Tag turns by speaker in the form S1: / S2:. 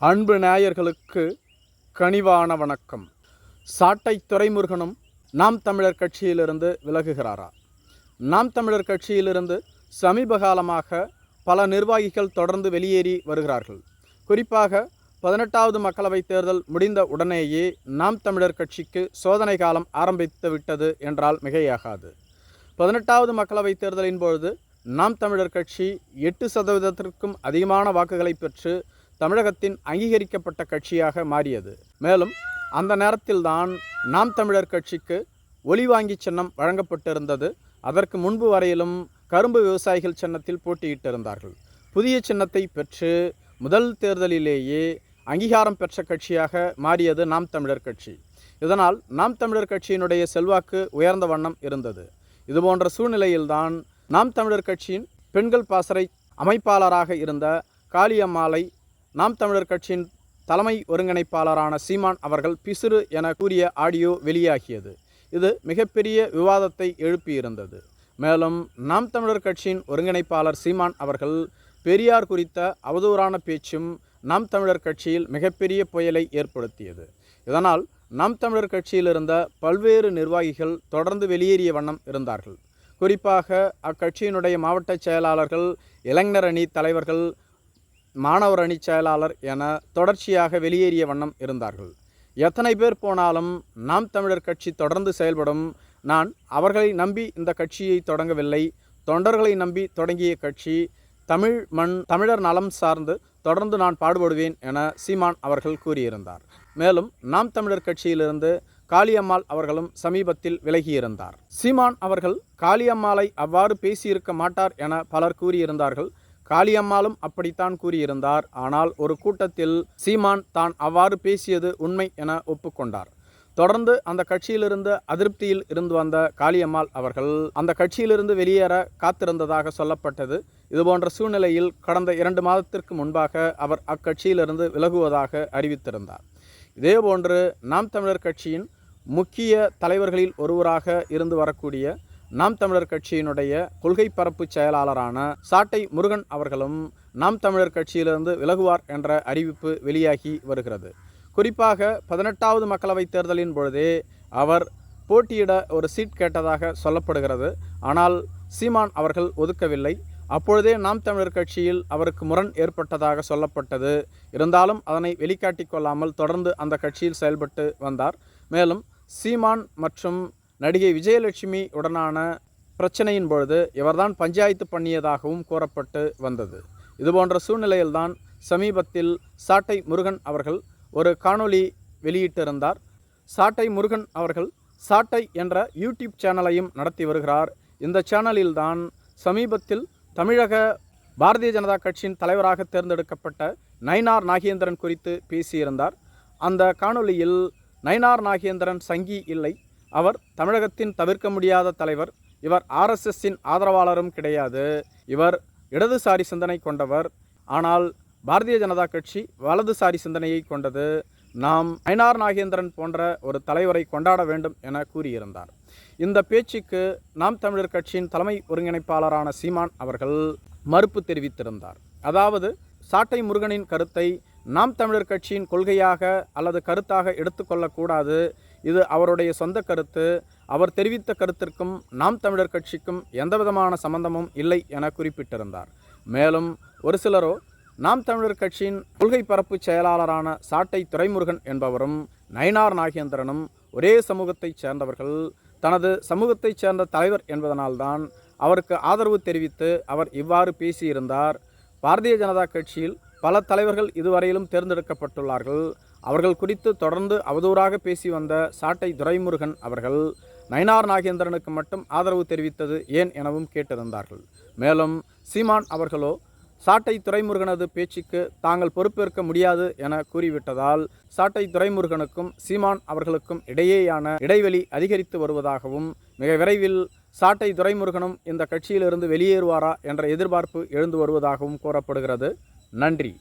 S1: அன்பு நேயர்களுக்கு கனிவான வணக்கம். சாட்டை துரைமுருகனும் நாம் தமிழர் கட்சியிலிருந்து விலகுகிறாரா? நாம் தமிழர் கட்சியிலிருந்து சமீப காலமாக பல நிர்வாகிகள் தொடர்ந்து வெளியேறி வருகிறார்கள். குறிப்பாக பதினெட்டாவது மக்களவைத் தேர்தல் முடிந்த உடனேயே நாம் தமிழர் கட்சிக்கு சோதனை காலம் ஆரம்பித்து விட்டது என்றால் மிகையாகாது. பதினெட்டாவது மக்களவைத் தேர்தலின் பொழுது நாம் தமிழர் கட்சி எட்டு சதவீதத்திற்கும் அதிகமான வாக்குகளை பெற்று தமிழகத்தின் அங்கீகரிக்கப்பட்ட கட்சியாக மாறியது. மேலும் அந்த நேரத்தில்தான் நாம் தமிழர் கட்சிக்கு ஒலிவாங்கி சின்னம் வழங்கப்பட்டிருந்தது. அதற்கு முன்பு வரையிலும் கரும்பு விவசாயிகள் சின்னத்தில் போட்டியிட்டிருந்தார்கள். புதிய சின்னத்தை பெற்று முதல் தேர்தலிலேயே அங்கீகாரம் பெற்ற கட்சியாக மாறியது நாம் தமிழர் கட்சி. இதனால் நாம் தமிழர் கட்சியினுடைய செல்வாக்கு உயர்ந்த வண்ணம் இருந்தது. இதுபோன்ற சூழ்நிலையில்தான் நாம் தமிழர் கட்சியின் பெண்கள் பாசறை அமைப்பாளராக இருந்த காளியம்மாளை நாம் தமிழர் கட்சியின் தலைமை ஒருங்கிணைப்பாளரான சீமான் அவர்கள் பிசுறு என கூறிய ஆடியோ வெளியாகியது. இது மிகப்பெரிய விவாதத்தை எழுப்பியிருந்தது. மேலும் நாம் தமிழர் கட்சியின் ஒருங்கிணைப்பாளர் சீமான் அவர்கள் பெரியார் குறித்த அவதூறான பேச்சும் நாம் தமிழர் கட்சியில் மிகப்பெரிய புயலை ஏற்படுத்தியது. இதனால் நாம் தமிழர் கட்சியில் இருந்த பல்வேறு நிர்வாகிகள் தொடர்ந்து வெளியேறிய வண்ணம் இருந்தார்கள். குறிப்பாக அக்கட்சியினுடைய மாவட்ட செயலாளர்கள் இளைஞர் அணி தலைவர்கள் மாணவர் அணி செயலாளர் என தொடர்ச்சியாக வெளியேறிய வண்ணம் இருந்தார்கள். எத்தனை பேர் போனாலும் நாம் தமிழர் கட்சி தொடர்ந்து செயல்படும். நான் அவர்களை நம்பி இந்த கட்சியை தொடங்கவில்லை. தொண்டர்களை நம்பி தொடங்கிய கட்சி தமிழ் மண் தமிழர் நலம் சார்ந்து தொடர்ந்து நான் பாடுபடுவேன் என சீமான் அவர்கள் கூறியிருந்தார். மேலும் நாம் தமிழர் கட்சியிலிருந்து காளியம்மாள் அவர்களும் சமீபத்தில் விலகியிருந்தார். சீமான் அவர்கள் காளியம்மாளை அவ்வாறு பேசியிருக்க மாட்டார் என பலர் கூறியிருந்தார்கள். காளியம்மாளும் அப்படித்தான் கூறியிருந்தார். ஆனால் ஒரு கூட்டத்தில் சீமான் தான் அவ்வாறு பேசியது உண்மை என ஒப்புக்கொண்டார். தொடர்ந்து அந்த கட்சியிலிருந்து அதிருப்தியில் இருந்து வந்த காளியம்மாள் அவர்கள் அந்த கட்சியிலிருந்து வெளியேற காத்திருந்ததாக சொல்லப்பட்டது. இதுபோன்ற சூழ்நிலையில் கடந்த இரண்டு மாதத்திற்கு முன்பாக அவர் அக்கட்சியிலிருந்து விலகுவதாக அறிவித்திருந்தார். இதேபோன்று நாம் தமிழர் கட்சியின் முக்கிய தலைவர்களில் ஒருவராக இருந்து வரக்கூடிய நாம் தமிழர் கட்சியினுடைய கொள்கை பரப்பு செயலாளரான சாட்டை முருகன் அவர்களும் நாம் தமிழர் கட்சியிலிருந்து விலகுவார் என்ற அறிவிப்பு வெளியாகி வருகிறது. குறிப்பாக பதினெட்டாவது மக்களவைத் தேர்தலின் பொழுதே அவர் போட்டியிட ஒரு சீட் கேட்டதாக சொல்லப்படுகிறது. ஆனால் சீமான் அவர்கள் ஒதுக்கவில்லை. அப்பொழுதே நாம் தமிழர் கட்சியில் அவருக்கு முரண் ஏற்பட்டதாக சொல்லப்பட்டது. இருந்தாலும் அதனை வெளிக்காட்டி கொள்ளாமல் தொடர்ந்து அந்த கட்சியில் செயல்பட்டு வந்தார். மேலும் சீமான் மற்றும் நடிகை விஜயலட்சுமி உடனான பிரச்சனையின் பொழுது இவர்தான் பஞ்சாயத்து பண்ணியதாகவும் கூறப்பட்டு வந்தது. இதுபோன்ற சூழ்நிலையில்தான் சமீபத்தில் சாட்டை முருகன் அவர்கள் ஒரு காணொளி வெளியிட்டிருந்தார். சாட்டை முருகன் அவர்கள் சாட்டை என்ற யூடியூப் சேனலையும் நடத்தி வருகிறார். இந்த சேனலில்தான் சமீபத்தில் தமிழக பாரதிய ஜனதா கட்சியின் தலைவராக தேர்ந்தெடுக்கப்பட்ட நயினார் நாகேந்திரன் குறித்து பேசியிருந்தார். அந்த காணொளியில் நயினார் நாகேந்திரன் சங்கி இல்லை அவர் தமிழகத்தின் தவிர்க்க முடியாத தலைவர். இவர் ஆர்எஸ்எஸ்ஸின் ஆதரவாளரும் கிடையாது. இவர் இடதுசாரி சிந்தனை கொண்டவர். ஆனால் பாரதிய ஜனதா கட்சி வலதுசாரி சிந்தனையை கொண்டது. நாம் ஐனார் நாகேந்திரன் போன்ற ஒரு தலைவரை கொண்டாட வேண்டும் என கூறியிருந்தார். இந்த பேச்சுக்கு நாம் தமிழர் கட்சியின் தலைமை ஒருங்கிணைப்பாளரான சீமான் அவர்கள் மறுப்பு தெரிவித்திருந்தார். அதாவது சாட்டை முருகனின் கருத்தை நாம் தமிழர் கட்சியின் கொள்கையாக அல்லது கருத்தாக எடுத்துக்கொள்ளக்கூடாது இது அவருடைய சொந்த கருத்து. அவர் தெரிவித்த கருத்திற்கும் நாம் தமிழர் கட்சிக்கும் எந்தவிதமான சம்பந்தமும் இல்லை என குறிப்பிட்டிருந்தார். மேலும் ஒரு சிலரோ நாம் தமிழர் கட்சியின் கொள்கை பரப்பு செயலாளரான சாட்டை துரைமுருகன் என்பவரும் நயனார் நாகேந்திரனும் ஒரே சமூகத்தைச் சேர்ந்தவர்கள். தனது சமூகத்தைச் சேர்ந்த தலைவர் என்பதனால்தான் அவருக்கு ஆதரவு தெரிவித்து அவர் இவ்வாறு பேசியிருந்தார். பாரதிய ஜனதா கட்சியில் பல தலைவர்கள் இதுவரையிலும் தேர்ந்தெடுக்கப்பட்டுள்ளார்கள். அவர்கள் குறித்து தொடர்ந்து அவதூறாக பேசி வந்த சாட்டை துரைமுருகன் அவர்கள் நயனார் நாகேந்திரனுக்கு மட்டும் ஆதரவு தெரிவித்தது ஏன் எனவும் கேட்டிருந்தார்கள் மேலும் சீமான் அவர்களோ சாட்டை துரைமுருகனது பேச்சுக்கு தாங்கள் பொறுப்பேற்க முடியாது என கூறிவிட்டதால் சாட்டை துரைமுருகனுக்கும் சீமான் அவர்களுக்கும் இடையேயான இடைவெளி அதிகரித்து வருவதாகவும் மிக விரைவில் சாட்டை துரைமுருகனும் இந்த கட்சியிலிருந்து வெளியேறுவாரா என்ற எதிர்பார்ப்பு எழுந்து வருவதாகவும் கூறப்படுகிறது. நன்றி.